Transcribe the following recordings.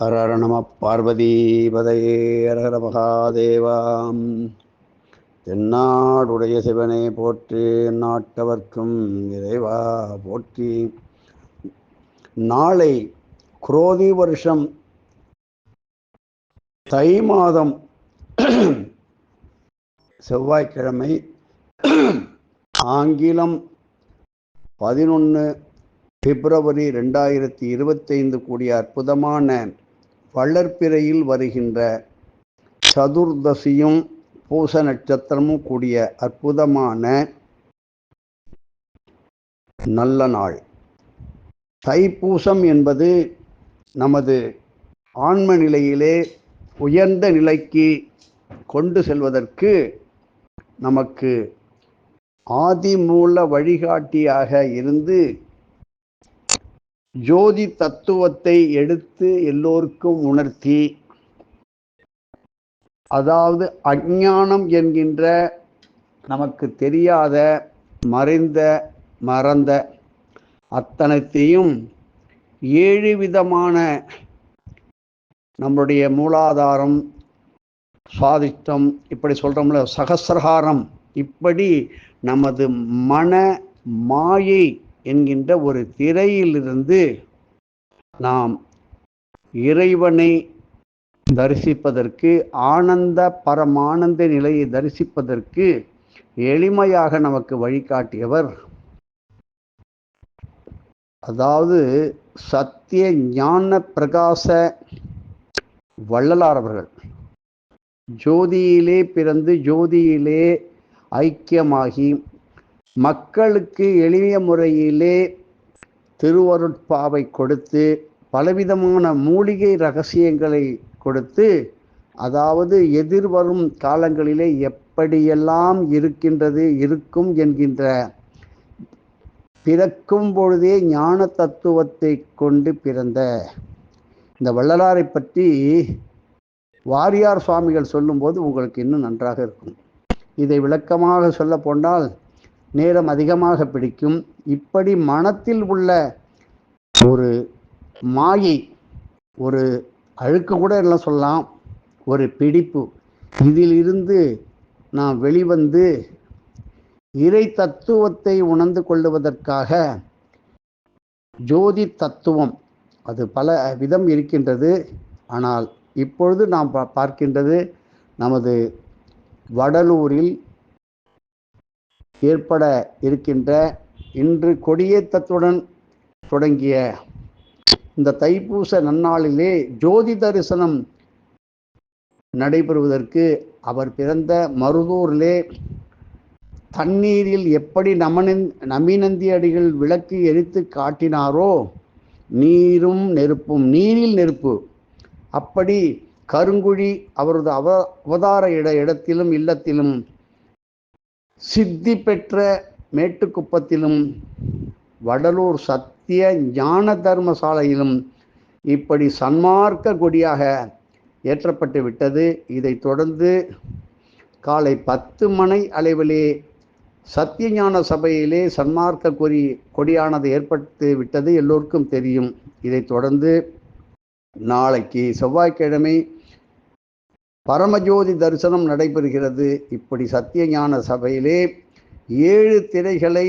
ஹரஹர நம பார்வதீபதையே ஹரஹர மகாதேவாம். தென்னாடுடைய சிவனை போற்றி நாட்டவர்க்கும் இறைவா போற்றி. நாளை குரோதி வருஷம். தை மாதம் செவ்வாய்க்கிழமை ஆங்கிலம் பதினொன்று பிப்ரவரி ரெண்டாயிரத்தி இருபத்தைந்து கூடிய அற்புதமான வளர்ப்பிறையில் வருகின்ற சதுர்தசியும் பூச நட்சத்திரமும் கூடிய அற்புதமான நல்ல நாள். தைப்பூசம் என்பது நமது ஆன்ம நிலையிலே உயர்ந்த நிலைக்கு கொண்டு செல்வதற்கு நமக்கு ஆதிமூல வழிகாட்டியாக இருந்து ஜோதி தத்துவத்தை எடுத்து எல்லோருக்கும் உணர்த்தி அதாவது அஞ்ஞானம் என்கின்ற நமக்கு தெரியாத மறைந்த மறந்த அத்தனைத்தையும் ஏழு விதமான நம்முடைய மூலாதாரம் சுவாதிஷ்டம் இப்படி சொல்கிறோம்ல சகசிரகாரம் இப்படி நமது மன மாயை என்கின்ற ஒரு திரையிலிருந்து நாம் இறைவனை தரிசிப்பதற்கு ஆனந்த பரமானந்த நிலையை தரிசிப்பதற்கு எளிமையாக நமக்கு வழிகாட்டியவர். அதாவது சத்திய ஞான பிரகாச வள்ளலார் அவர்கள். ஜோதியிலே பிறந்து ஜோதியிலே ஐக்கியமாகி மக்களுக்கு எளிய முறையிலே திருவருட்பாவை கொடுத்து பலவிதமான மூலிகை ரகசியங்களை கொடுத்து அதாவது எதிர்வரும் காலங்களிலே எப்படியெல்லாம் இருக்கின்றது இருக்கும் என்கின்ற பிறக்கும் பொழுதே ஞான தத்துவத்தை கொண்டு பிறந்த இந்த வள்ளலாரை பற்றி வாரியார் சுவாமிகள் சொல்லும்போது உங்களுக்கு இன்னும் நன்றாக இருக்கும். இதை விளக்கமாக சொல்ல போனால் நேரம் அதிகமாக பிடிக்கும். இப்படி மனத்தில் உள்ள ஒரு மாயை ஒரு அழுக்கு கூட என்ன சொல்லலாம் ஒரு பிடிப்பு. இதிலிருந்து நாம் வெளிவந்து இறை தத்துவத்தை உணர்ந்து கொள்ளுவதற்காக ஜோதி தத்துவம் அது பல விதம் இருக்கின்றது. ஆனால் இப்பொழுது நாம் பார்க்கின்றது நமது வடலூரில் ஏற்பட இருக்கின்ற இன்று கொடியேத்தத்துடன் தொடங்கிய இந்த தைப்பூச நன்னாளிலே ஜோதி தரிசனம் நடைபெறுவதற்கு அவர் பிறந்த மருதூரிலே தண்ணீரில் எப்படி நமனின் நமினந்தி அடிகள் விளக்கு எரித்து காட்டினாரோ நீரும் நெருப்பும் நீரில் நெருப்பு. அப்படி கருங்குழி அவரது அவ அவதார இட இடத்திலும் இல்லத்திலும் சித்தி பெற்ற மேட்டுக்குப்பத்திலும் வடலூர் சத்திய ஞான தர்மசாலையிலும் இப்படி சன்மார்க்க கொடியாக ஏற்றப்பட்டு விட்டது. இதைத் தொடர்ந்து காலை பத்து மணி அளவிலே சத்தியஞான சபையிலே சன்மார்க்க கொடி கொடியானது ஏற்பட்டு விட்டது எல்லோருக்கும் தெரியும். இதைத் தொடர்ந்து நாளைக்கு செவ்வாய்க்கிழமை பரமஜோதி தரிசனம் நடைபெறுகிறது. இப்படி சத்தியஞான சபையிலே ஏழு திரைகளை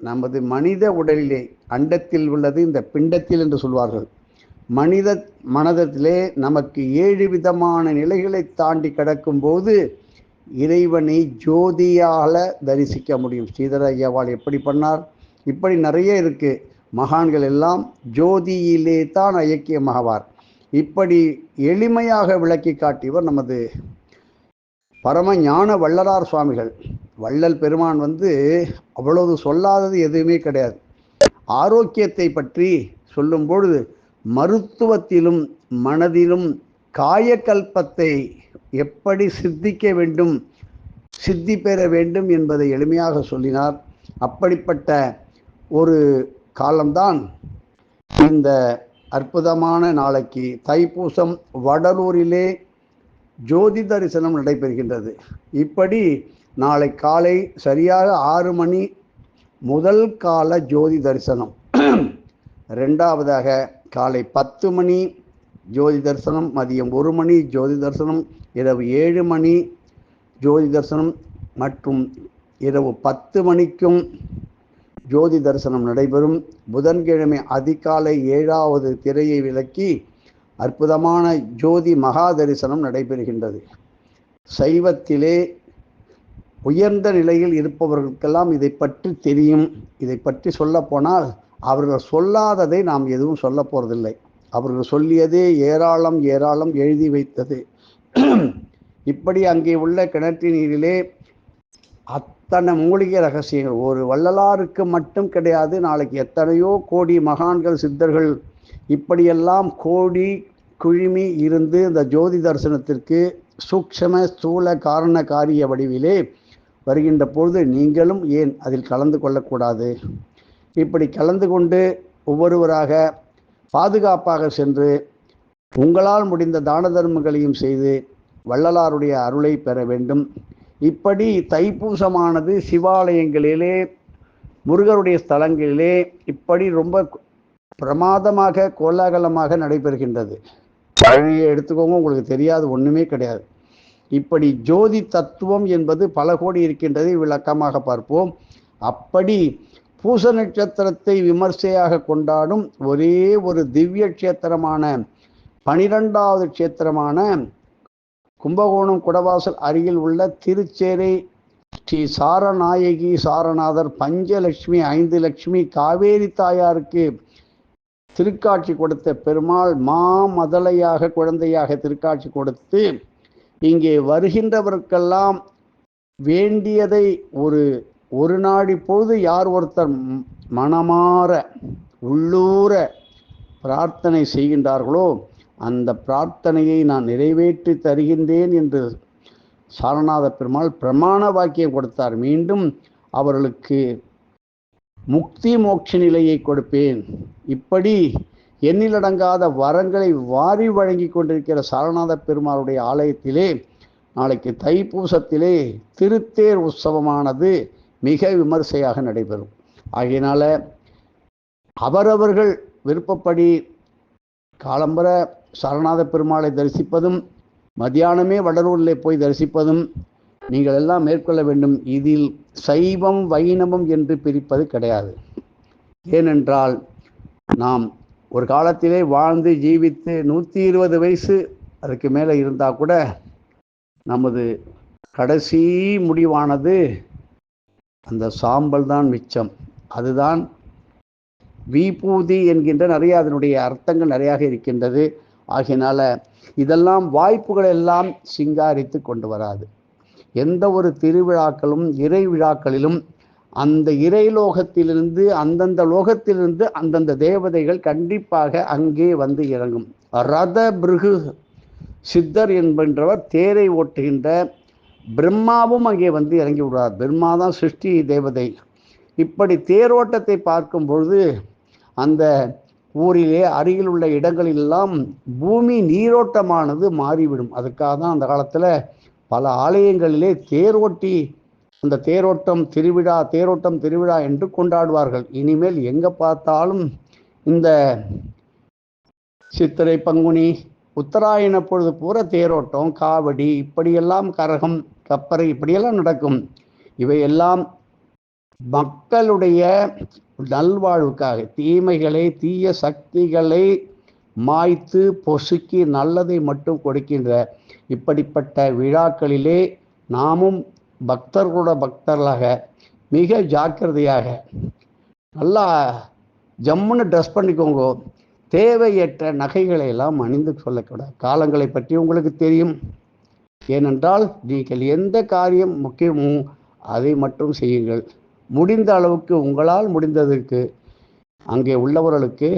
நமது மனித உடலிலே அண்டத்தில் உள்ளது இந்த பிண்டத்தில் என்று சொல்வார்கள். மனித மனதத்திலே நமக்கு ஏழு விதமான நிலைகளை தாண்டி கிடக்கும்போது இறைவனை ஜோதியால் தரிசிக்க முடியும். ஸ்ரீதர ஐயாவால் எப்படி பண்ணார்? இப்படி நிறைய இருக்குது மகான்கள் எல்லாம் ஜோதியிலே தான் ஐக்கியமாகவார் இப்படி எளிமையாக விளக்கி காட்டியவர் நமது பரம ஞான வள்ளலார் சுவாமிகள். வள்ளல் பெருமான் வந்து அவ்வளவு சொல்லாதது எதுவுமே கிடையாது. ஆரோக்கியத்தை பற்றி சொல்லும் பொழுது மருத்துவத்திலும் மனதிலும் காயக்கல்பத்தை எப்படி சித்திக்க வேண்டும் சித்தி பெற வேண்டும் என்பதை எளிமையாக சொல்லினார். அப்படிப்பட்ட ஒரு காலம்தான் இந்த அற்புதமான நாளைக்கு தைப்பூசம் வடலூரிலே ஜோதி தரிசனம் நடைபெறுகின்றது. இப்படி நாளை காலை சரியாக ஆறு மணி முதல் கால ஜோதி தரிசனம். ரெண்டாவதாக காலை பத்து மணி ஜோதி தரிசனம் மதியம் ஒரு மணி ஜோதி தரிசனம் இரவு ஏழு மணி ஜோதி தரிசனம் மற்றும் இரவு பத்து மணிக்கும் ஜோதி தரிசனம் நடைபெறும். புதன்கிழமை அதிகாலை ஏழாவது திரையை விலக்கி அற்புதமான ஜோதி மகா தரிசனம் நடைபெறுகின்றது. சைவத்திலே உயர்ந்த நிலையில் இருப்பவர்களுக்கெல்லாம் இதை பற்றி தெரியும். இதை பற்றி சொல்லப்போனால் அவர்கள் சொல்லாததை நாம் எதுவும் சொல்ல போகிறதில்லை அவர்கள் சொல்லியதே ஏராளம் ஏராளம் எழுதி வைத்தது. இப்படி அங்கே உள்ள கிணற்று நீரிலே அத்தனை மூலிகை ரகசியங்கள். ஒரு வள்ளலாருக்கு மட்டும் கிடையாது நாளைக்கு எத்தனையோ கோடி மகான்கள் சித்தர்கள் இப்படியெல்லாம் கோடி குழுமி இருந்து இந்த ஜோதி தரிசனத்திற்கு சூக்ஷம ஸ்தூல காரண காரிய வடிவிலே வருகின்ற பொழுது நீங்களும் ஏன் அதில் கலந்து கொள்ளக்கூடாது? இப்படி கலந்து கொண்டு ஒவ்வொருவராக பாதுகாப்பாக சென்று உங்களால் முடிந்த தான தர்மங்களையும் செய்து வள்ளலாருடைய அருளை பெற வேண்டும். இப்படி தைப்பூசமானது சிவாலயங்களிலே முருகருடைய ஸ்தலங்களிலே இப்படி ரொம்ப பிரமாதமாக கோலாகலமாக நடைபெறுகின்றது. பழனியை எடுத்துக்கோங்க உங்களுக்கு தெரியாது ஒன்றுமே கிடையாது. இப்படி ஜோதி தத்துவம் என்பது பல கோடி இருக்கின்றது விளக்கமாக பார்ப்போம். அப்படி பூச நட்சத்திரத்தை விமர்சையாக கொண்டாடும் ஒரே ஒரு திவ்ய க்ஷேத்திரமான பனிரெண்டாவது க்ஷேத்திரமான கும்பகோணம் குடவாசல் அருகில் உள்ள திருச்சேரி ஸ்ரீ சாரநாயகி சாரநாதர் பஞ்சலட்சுமி ஐந்து லட்சுமி காவேரி தாயாருக்கு திருக்காட்சி கொடுத்த பெருமாள் மா மதலையாக குழந்தையாக திருக்காட்சி கொடுத்து இங்கே வருகின்றவர்க்கெல்லாம் வேண்டியதை ஒரு ஒரு நாடி பொழுது யார் ஒருத்தர் மனமாற உள்ளூர பிரார்த்தனை செய்கின்றார்களோ அந்த பிரார்த்தனையை நான் நிறைவேற்றி தருகின்றேன் என்று சாரநாத பெருமாள் பிரமாண வாக்கியம் கொடுத்தார். மீண்டும் அவர்களுக்கு முக்தி மோட்ச நிலையை கொடுப்பேன். இப்படி எண்ணிலடங்காத வரங்களை வாரி வழங்கி கொண்டிருக்கிற சாரநாத பெருமாளுடைய ஆலயத்திலே நாளைக்கு தைப்பூசத்திலே திருத்தேர் உற்சவமானது மிக விமர்சையாக நடைபெறும். ஆகையினால அவரவர்கள் விருப்பப்படி காலம்பர சரணாத பெருமாளை தரிசிப்பதும் மதியானமே வடலூரில் போய் தரிசிப்பதும் நீங்கள் எல்லாம் மேற்கொள்ள வேண்டும். இதில் சைவம் வைணவம் என்று பிரிப்பது கிடையாது. ஏனென்றால் நாம் ஒரு காலத்திலே வாழ்ந்து ஜீவித்து நூற்றி இருபது வயசு அதுக்கு மேலே இருந்தால் கூட நமது கடைசி முடிவானது அந்த சாம்பல் தான் மிச்சம். அதுதான் விபூதி என்கின்ற நிறைய அதனுடைய அர்த்தங்கள் நிறையாக இருக்கின்றது. ஆகையினால இதெல்லாம் வாய்ப்புகள் எல்லாம் சிங்காரித்து கொண்டு வராது. எந்த ஒரு திருவிழாக்களும் இறை விழாக்களிலும் அந்த இறைலோகத்திலிருந்து அந்தந்த லோகத்திலிருந்து அந்தந்த தேவதைகள் கண்டிப்பாக அங்கே வந்து இறங்கும். ரத பிருகு சித்தர் என்பன்றவர் தேரை ஓட்டுகின்ற பிரம்மாவும் அங்கே வந்து இறங்கி விடுவார். பிரம்மா தான் சிருஷ்டி தேவதை. இப்படி தேரோட்டத்தை பார்க்கும் பொழுது அந்த ஊரிலே அருகில் உள்ள இடங்களெல்லாம் பூமி நீரோட்டமானது மாறிவிடும். அதுக்காக தான் அந்த காலத்தில் பல ஆலயங்களிலே தேரோட்டி அந்த தேரோட்டம் திருவிழா தேரோட்டம் திருவிழா என்று கொண்டாடுவார்கள். இனிமேல் எங்கே பார்த்தாலும் இந்த சித்திரை பங்குனி உத்தராயண பொழுது பூரா தேரோட்டம் காவடி இப்படியெல்லாம் கரகம் கப்பரை இப்படியெல்லாம் நடக்கும். இவையெல்லாம் மக்களுடைய நல்வாழ்வுக்காக தீமைகளை தீய சக்திகளை மாய்த்து பொசுக்கி நல்லதை மட்டும் கொடுக்கின்ற இப்படிப்பட்ட விழாக்களிலே நாமும் பக்தர்களோட பக்தர்களாக மிக ஜாக்கிரதையாக நல்லா ஜம்முன்னு ட்ரெஸ் பண்ணிக்கோங்க. தேவையற்ற நகைகளை எல்லாம் அணிந்து சொல்லக்கூடாது. காலங்களை பற்றி உங்களுக்கு தெரியும். ஏனென்றால் நீங்கள் எந்த காரியம் முக்கியமோ அதை மட்டும் செய்யுங்கள். முடிந்த அளவுக்கு உங்களால் முடிந்ததற்கு அங்கே உள்ளவர்களுக்கு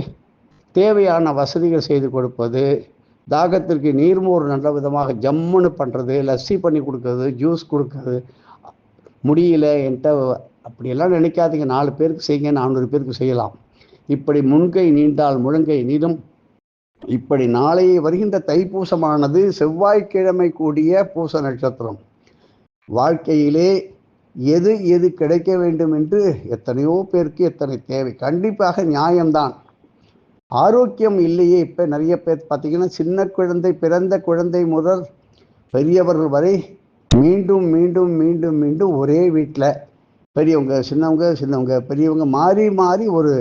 தேவையான வசதிகள் செய்து கொடுப்பது தாகத்திற்கு நீர்மோர் நல்ல விதமாக ஜம்முன்னு பண்ணுறது லஸ்ஸி பண்ணி கொடுக்கறது ஜூஸ் கொடுக்கறது முடியல என்கிட்ட அப்படியெல்லாம் நினைக்காதீங்க. நாலு பேருக்கு செய்யுங்க நானூறு பேருக்கு செய்யலாம். இப்படி முன்கை நீண்டால் முழங்கை நீடும் இப்படி நாளை வருகின்ற தைப்பூசமானது செவ்வாய்க்கிழமை கூடிய பூச நட்சத்திரம். வாழ்க்கையிலே எது எது கிடைக்க வேண்டும் என்று எத்தனையோ பேருக்கு எத்தனை தேவை. கண்டிப்பாக நியாயம்தான். ஆரோக்கியம் இல்லையே. இப்போ நிறைய பேர் பார்த்தீங்கன்னா சின்ன குழந்தை பிறந்த குழந்தை முதல் பெரியவர்கள் வரை மீண்டும் மீண்டும் மீண்டும் மீண்டும் ஒரே வீட்டில் பெரியவங்க சின்னவங்க சின்னவங்க பெரியவங்க மாறி மாறி ஒரு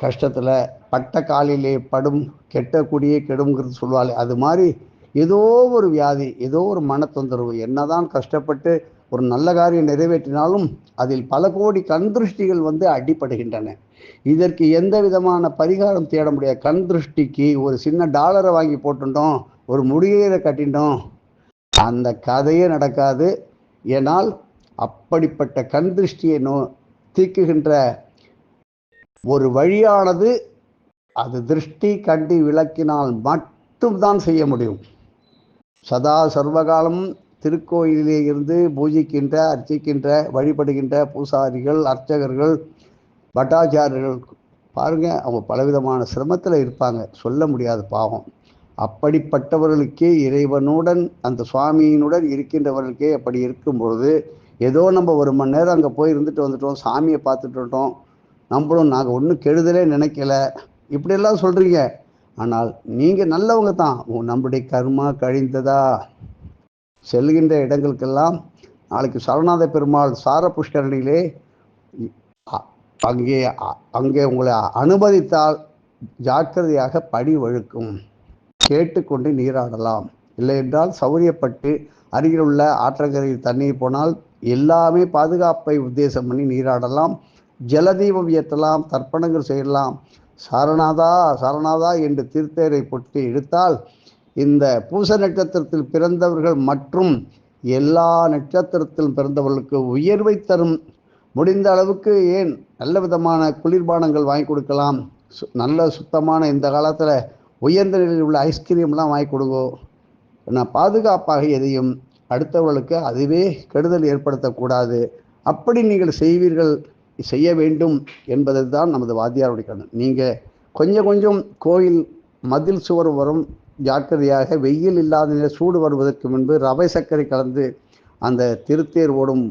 கஷ்டத்தில் பட்ட காலிலே படும் கெட்ட குடியே கெடுங்கிறது சொல்லுவாள். அது மாதிரி ஏதோ ஒரு வியாதி ஏதோ ஒரு மன தொந்தரவு என்னதான் கஷ்டப்பட்டு ஒரு நல்ல காரியம் நிறைவேற்றினாலும் அதில் பல கோடி கண் திருஷ்டிகள் வந்து அடிப்படுகின்றன இதற்கு எந்த விதமான பரிகாரம் தேட முடியாது. கண் திருஷ்டிக்கு ஒரு சின்ன டாலரை வாங்கி போட்டுட்டோம் ஒரு முடியரை கட்டிட்டோம். அந்த கதையே நடக்காது. ஏனால் அப்படிப்பட்ட கண் திருஷ்டியை நோ தீக்குகின்ற ஒரு வழியானது அது திருஷ்டி கண்டி விளக்கினால் மட்டும்தான் செய்ய முடியும். சதா சர்வகாலம் திருக்கோயிலே இருந்து பூஜிக்கின்ற அர்ச்சிக்கின்ற வழிபடுகின்ற பூசாரிகள் அர்ச்சகர்கள் பட்டாச்சாரியர்கள் பாருங்க அவங்க பலவிதமான சிரமத்தில் இருப்பாங்க. சொல்ல முடியாத பாவம். அப்படிப்பட்டவர்களுக்கே இறைவனுடன் அந்த சுவாமியினுடன் இருக்கின்றவர்களுக்கே அப்படி இருக்கும் பொழுது ஏதோ நம்ம ஒரு மணி நேரம் அங்கே போய் இருந்துட்டு வந்துட்டோம் சாமியை பார்த்துட்டு வந்துட்டோம் நம்மளும் நாங்கள் ஒன்றும் கெடுதலே நினைக்கல. இப்படியெல்லாம் சொல்கிறீங்க ஆனால் நீங்கள் நல்லவங்க தான். நம்முடைய கர்மா கழிந்ததா? செல்கின்ற இடங்களுக்கெல்லாம் நாளைக்கு சரணாத பெருமாள் சார புஷ்கரணியிலே அங்கே அங்கே உங்களை அனுமதித்தால் ஜாக்கிரதையாக படி வழுக்கும் கேட்டுக்கொண்டு நீராடலாம். இல்லை என்றால் சௌரியப்பட்டு அருகில் உள்ள ஆற்றங்கரையில் தண்ணீர் போனால் எல்லாமே பாதுகாப்பை உத்தேசம் பண்ணி நீராடலாம். ஜலதீபம் ஏற்றலாம் தர்ப்பணங்கள் செய்யலாம். சரணாதா சரணாதா என்று திருத்தேரை பொட்டி எடுத்தால் இந்த பூச நட்சத்திரத்தில் பிறந்தவர்கள் மற்றும் எல்லா நட்சத்திரத்திலும் பிறந்தவர்களுக்கு உயர்வை தரும். முடிந்த அளவுக்கு ஏன் நல்ல விதமான குளிர்பானங்கள் வாங்கி கொடுக்கலாம்? நல்ல சுத்தமான இந்த காலத்தில் உயர்ந்த நிலையில் உள்ள ஐஸ்கிரீம்லாம் வாங்கி கொடுங்கோ. நான் பாதுகாப்பாக எதையும் அடுத்தவர்களுக்கு அதுவே கெடுதல் ஏற்படுத்தக்கூடாது. அப்படி நீங்கள் செய்வீர்கள் செய்ய வேண்டும் என்பது தான் நமது வாத்தியாருடைய கண்ணு நீங்கள் கொஞ்சம் கொஞ்சம் கோயில் மதில் சுவர் வரும் ஜாக்கிரதையாக வெயில் இல்லாத நிலை சூடு வருவதற்கு முன்பு ரவை சர்க்கரை கலந்து அந்த திருத்தேர் ஓடும்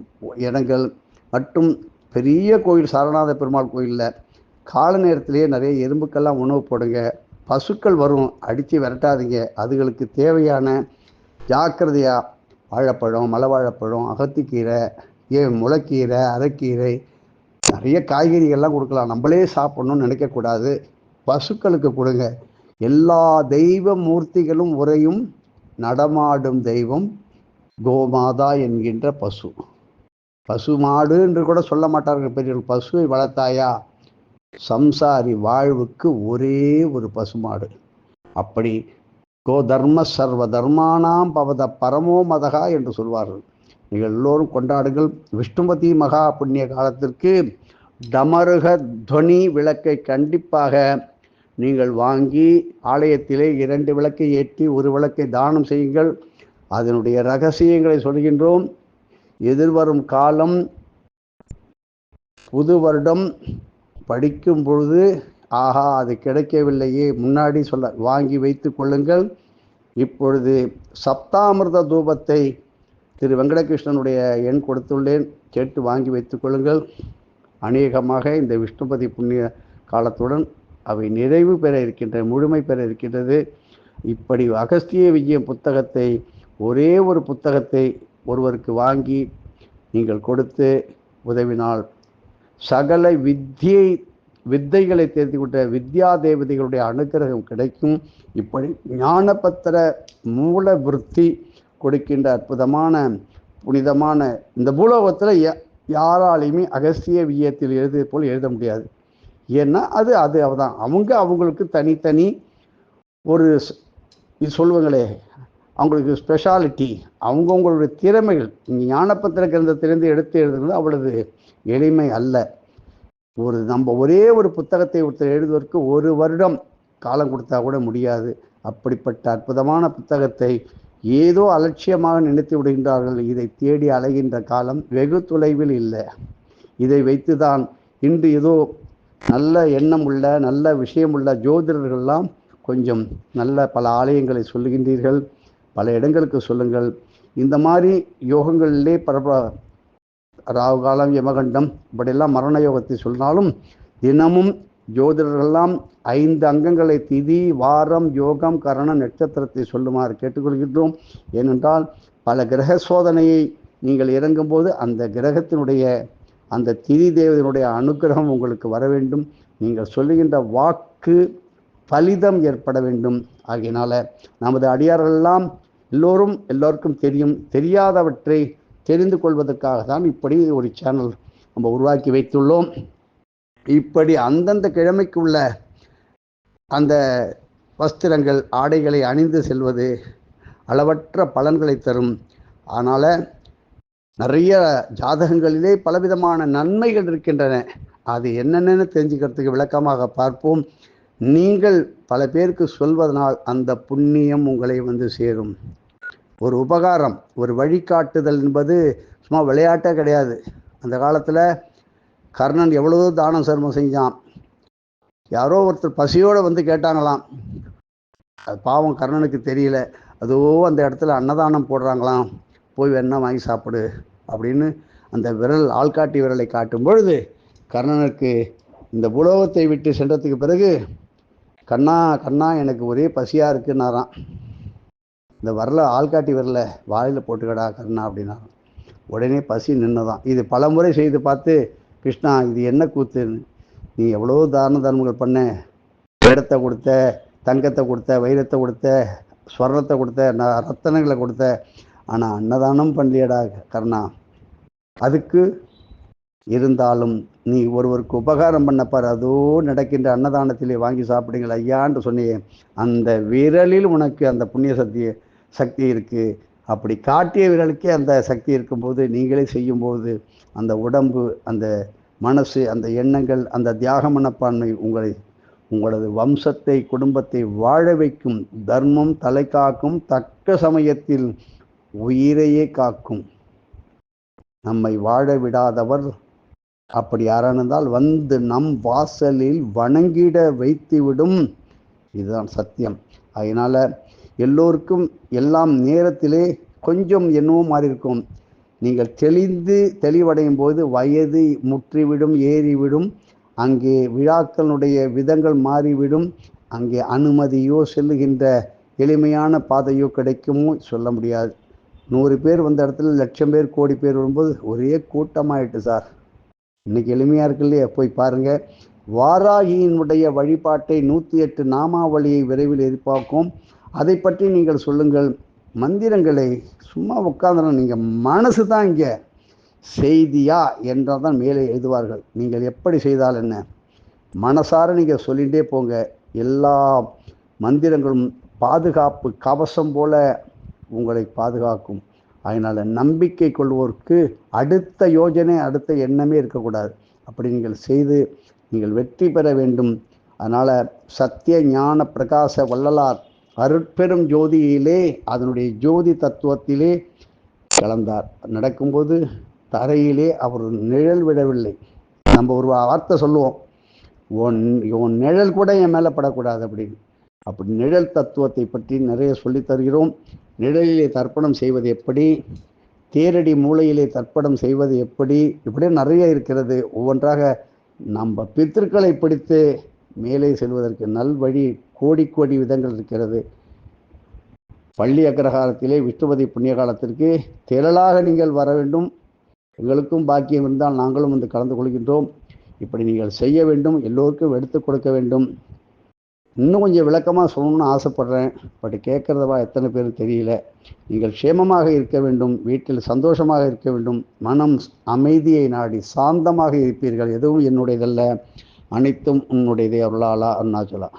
இடங்கள் மற்றும் பெரிய கோயில் சாரநாத பெருமாள் கோயிலில் கால நேரத்திலேயே நிறைய எறும்புக்கெல்லாம் உணவு போடுங்க. பசுக்கள் வரும் அடித்து விரட்டாதீங்க. அதுகளுக்கு தேவையான ஜாக்கிரதையாக வாழைப்பழம் மலை வாழைப்பழம் அகத்திக்கீரை ஏ முளைக்கீரை அரைக்கீரை நிறைய காய்கறிகள்லாம் கொடுக்கலாம். நம்மளே சாப்பிட்ணுன்னு நினைக்கக்கூடாது. பசுக்களுக்கு கொடுங்க. எல்லா தெய்வ மூர்த்திகளும் உரையும் நடமாடும் தெய்வம் கோமாதா என்கின்ற பசு. பசு மாடு என்று கூட சொல்ல மாட்டார்கள் பெரியவர்கள். பசுவை வளர்த்தாயா? சம்சாரி வாழ்வுக்கு ஒரே ஒரு பசுமாடு அப்படி கோ தர்ம சர்வ தர்மானாம் பவத பரமோ மதகா என்று சொல்வார்கள். நீங்கள் எல்லோரும் கொண்டாடுங்கள். விஷ்ணுமதி மகா புண்ணிய காலத்திற்கு டமருக துவனி விளக்கை கண்டிப்பாக நீங்கள் வாங்கி ஆலயத்திலே இரண்டு விளக்கை ஏற்றி ஒரு விளக்கை தானம் செய்யுங்கள். அதனுடைய ரகசியங்களை சொல்கின்றோம். எதிர்வரும் காலம் புது வருடம் படிக்கும் பொழுது ஆஹா அது கிடைக்கவில்லையே முன்னாடி சொல்ல வாங்கி வைத்து கொள்ளுங்கள். இப்பொழுது சப்தாமிர்த தூபத்தை திரு வெங்கடகிருஷ்ணனுடைய எண் கொடுத்துள்ளேன். கேட்டு வாங்கி வைத்துக் கொள்ளுங்கள். அநேகமாக இந்த விஷ்ணுபதி புண்ணிய காலத்துடன் அவை நிறைவு பெற இருக்கின்ற முழுமை பெற இருக்கின்றது. இப்படி அகஸ்திய விஜயம் புத்தகத்தை ஒரே ஒரு புத்தகத்தை ஒருவருக்கு வாங்கி நீங்கள் கொடுத்து உதவினால் சகல வித்தியை வித்தைகளை தெரிந்து கொண்ட வித்யா தேவதைகளுடைய அனுகிரகம் கிடைக்கும். இப்படி ஞானபத்திர மூல விருத்தி கொடுக்கின்ற அற்புதமான புனிதமான இந்த பூலோகத்தில் யாராலையுமே அகஸ்திய வியத்தில் எழுதியது போல் எழுத முடியாது. ஏன்னா அது அது அவதான். அவங்க அவங்களுக்கு தனித்தனி ஒரு இது சொல்லுவாங்களே அவங்களுக்கு ஸ்பெஷாலிட்டி அவங்கவுங்களுடைய திறமைகள். இங்கே ஞானப்பத்திர கிரந்தத்திலிருந்து எடுத்து எழுதுறது அவ்வளவு எளிமை அல்ல. ஒரு நம்ம ஒரே ஒரு புத்தகத்தை ஒருத்தர் எழுதுவதற்கு ஒரு வருடம் காலம் கொடுத்தா கூட முடியாது. அப்படிப்பட்ட அற்புதமான புத்தகத்தை ஏதோ அலட்சியமாக நினைத்து விடுகின்றார்கள். இதை தேடி அலைகின்ற காலம் வெகு தொலைவில் இல்லை. இதை வைத்துதான் இன்று ஏதோ நல்ல எண்ணம் உள்ள நல்ல விஷயம் உள்ள ஜோதிடர்கள்லாம் கொஞ்சம் நல்ல பல ஆலயங்களை சொல்லுகின்றீர்கள். பல இடங்களுக்கு சொல்லுங்கள். இந்த மாதிரி யோகங்களிலே பரப ராகு காலம் யமகண்டம் இப்படியெல்லாம் மரண யோகத்தை சொன்னாலும் தினமும் ஜோதிடர்கள்லாம் ஐந்து அங்கங்களை திதி வாரம் யோகம் கரணம் நட்சத்திரத்தை சொல்லுமாறு கேட்டுக்கொள்கின்றோம். ஏனென்றால் பல கிரக சோதனையை நீங்கள் இறங்கும்போது அந்த கிரகத்தினுடைய அந்த திதி தேவதனுடைய அனுகிரகம் உங்களுக்கு வர வேண்டும். நீங்கள் சொல்லுகின்ற வாக்கு பலிதம் ஏற்பட வேண்டும். ஆகையினால நமது அடியாரெல்லாம் எல்லோரும் எல்லோருக்கும் தெரியும். தெரியாதவற்றை தெரிந்து கொள்வதற்காக தான் இப்படி ஒரு சேனல் நம்ம உருவாக்கி வைத்துள்ளோம். இப்படி அந்தந்த கிழமைக்கு உள்ள அந்த வஸ்திரங்கள் ஆடைகளை அணிந்து செல்வது அளவற்ற பலன்களை தரும். அதனால் நிறைய ஜாதகங்களிலே பலவிதமான நன்மைகள் இருக்கின்றன. அது என்னென்னு தெரிஞ்சுக்கிறதுக்கு விளக்கமாக பார்ப்போம். நீங்கள் பல பேருக்கு சொல்வதனால் அந்த புண்ணியம் உங்களை வந்து சேரும். ஒரு உபகாரம் ஒரு வழிகாட்டுதல் என்பது சும்மா விளையாட்டே கிடையாது. அந்த காலத்தில் கர்ணன் எவ்வளவோ தானம் சர்மம் செஞ்சான். யாரோ ஒருத்தர் பசியோடு வந்து கேட்டாங்களாம். அது பாவம் கர்ணனுக்கு தெரியல. அதுவோ அந்த இடத்துல அன்னதானம் போடுறாங்களாம். போய் வேணா வாங்கி சாப்பிடு. அப்படின்னு அந்த விரல் ஆள்காட்டி விரலை காட்டும் பொழுது கர்ணனுக்கு இந்த உலோகத்தை விட்டு சென்றதுக்கு பிறகு கண்ணா கண்ணா எனக்கு ஒரே பசியாக இருக்குன்னாராம். இந்த வரல ஆள்காட்டி விரலை வாயில் போட்டுக்கடா கண்ணா அப்படின்னாராம். உடனே பசி நின்னதான் இது பல முறை செய்து பார்த்து கிருஷ்ணா இது என்ன கூத்துன்னு? நீ எவ்வளோ தான தர்மங்கள் பண்ண? இடத்தை கொடுத்த தங்கத்தை கொடுத்த வைரத்தை கொடுத்த ஸ்வர்ணத்தை கொடுத்த நான் ரத்தனங்களை கொடுத்த. ஆனால் அன்னதானம் பண்ணலையடா கர்ணா. அதுக்கு இருந்தாலும் நீ ஒருவருக்கு உபகாரம் பண்ணப்பார் அதோ நடக்கின்ற அன்னதானத்திலே வாங்கி சாப்பிடுங்கள் ஐயான்னு சொன்னியே. அந்த விரலில் உனக்கு அந்த புண்ணிய சக்தி சக்தி இருக்குது அப்படி காட்டிய விரலுக்கே அந்த சக்தி இருக்கும்போது நீங்களே செய்யும்போது அந்த உடம்பு அந்த மனசு அந்த எண்ணங்கள் அந்த தியாக மனப்பான்மை உங்களை உங்களது வம்சத்தை குடும்பத்தை வாழ வைக்கும். தர்மம் தலை காக்கும் தக்க சமயத்தில் உயிரையே காக்கும். நம்மை வாழ விடாதவர். அப்படி யாரானதால் வந்து நம் வாசலில் வணங்கிட வைத்துவிடும். இதுதான் சத்தியம். அதனால் எல்லோருக்கும் எல்லாம் நேரத்திலே கொஞ்சம் என்னவோ மாறி இருக்கும். நீங்கள் தெளிந்து தெளிவடையும் போது வயது முற்றிவிடும் ஏறிவிடும். அங்கே விழாக்களுடைய விதங்கள் மாறிவிடும். அங்கே அனுமதியோ செல்லுகின்ற எளிமையான பாதையோ கிடைக்குமோ சொல்ல முடியாது. நூறு பேர் வந்த இடத்துல லட்சம் பேர் கோடி பேர் வரும்போது ஒரே கூட்டமாயிட்டு சார். இன்னைக்கு எளிமையாக இருக்கு இல்லையா? போய் பாருங்கள் வாராகியினுடைய வழிபாட்டை நூற்றி எட்டு நாமாவளியை விரைவில் எதிர்பார்க்கும். அதை பற்றி நீங்கள் சொல்லுங்கள். மந்திரங்களை சும்மா உட்காந்துடணும் நீங்கள் மனசு தான் இங்கே. செய்தியா என்றால் தான் மேலே எழுதுவார்கள். நீங்கள் எப்படி செய்தால் என்ன? மனசார நீங்கள் சொல்லிகிட்டே போங்க. எல்லா மந்திரங்களும் பாதுகாப்பு கவசம் போல உங்களை பாதுகாக்கும். அதனால் நம்பிக்கை கொள்வோருக்கு அடுத்த யோஜனை அடுத்த எண்ணமே இருக்கக்கூடாது. அப்படி நீங்கள் செய்து நீங்கள் வெற்றி பெற வேண்டும். அதனால் சத்திய ஞான பிரகாச வள்ளலார் அருட்பெரும் ஜோதியிலே அதனுடைய ஜோதி தத்துவத்திலே கலந்தார். நடக்கும்போது தரையிலே அவர் நிழல் விடவில்லை நம்ம ஒரு வார்த்தை சொல்லுவோம். உன் உன் நிழல் கூட என் மேலே படக்கூடாது அப்படின்னு. அப்படி நிழல் தத்துவத்தை பற்றி நிறைய சொல்லித் தருகிறோம். நிழலிலே தர்ப்பணம் செய்வது எப்படி? தேரடி மூளையிலே தர்ப்பணம் செய்வது எப்படி? இப்படி நிறைய இருக்கிறது. ஒவ்வொன்றாக நம்ம பித்திருக்களை பிடித்து மேலே செல்வதற்கு நல்வழி கோடி கோடி விதங்கள் இருக்கிறது. பள்ளி அக்ரஹாரத்திலே விஷ்ணுபதி புண்ணிய காலத்திற்கு திரளாக நீங்கள் வர வேண்டும். எங்களுக்கும் பாக்கியம் இருந்தால் நாங்களும் வந்து கலந்து கொள்கின்றோம். இப்படி நீங்கள் செய்ய வேண்டும். எல்லோருக்கும் எடுத்து கொடுக்க வேண்டும். இன்னும் கொஞ்சம் விளக்கமாக சொல்லணும்னு ஆசைப்பட்றேன். பட் கேட்குறதவா எத்தனை பேர் தெரியல. நீங்கள் க்ஷேமமாக இருக்க வேண்டும் வீட்டில் சந்தோஷமாக இருக்க வேண்டும் மனம் அமைதியை நாடி சாந்தமாக இருப்பீர்கள். எதுவும் என்னுடையதல்ல. அனைத்தும் உன்னுடையதே அருளாளா அருணாச்சலா.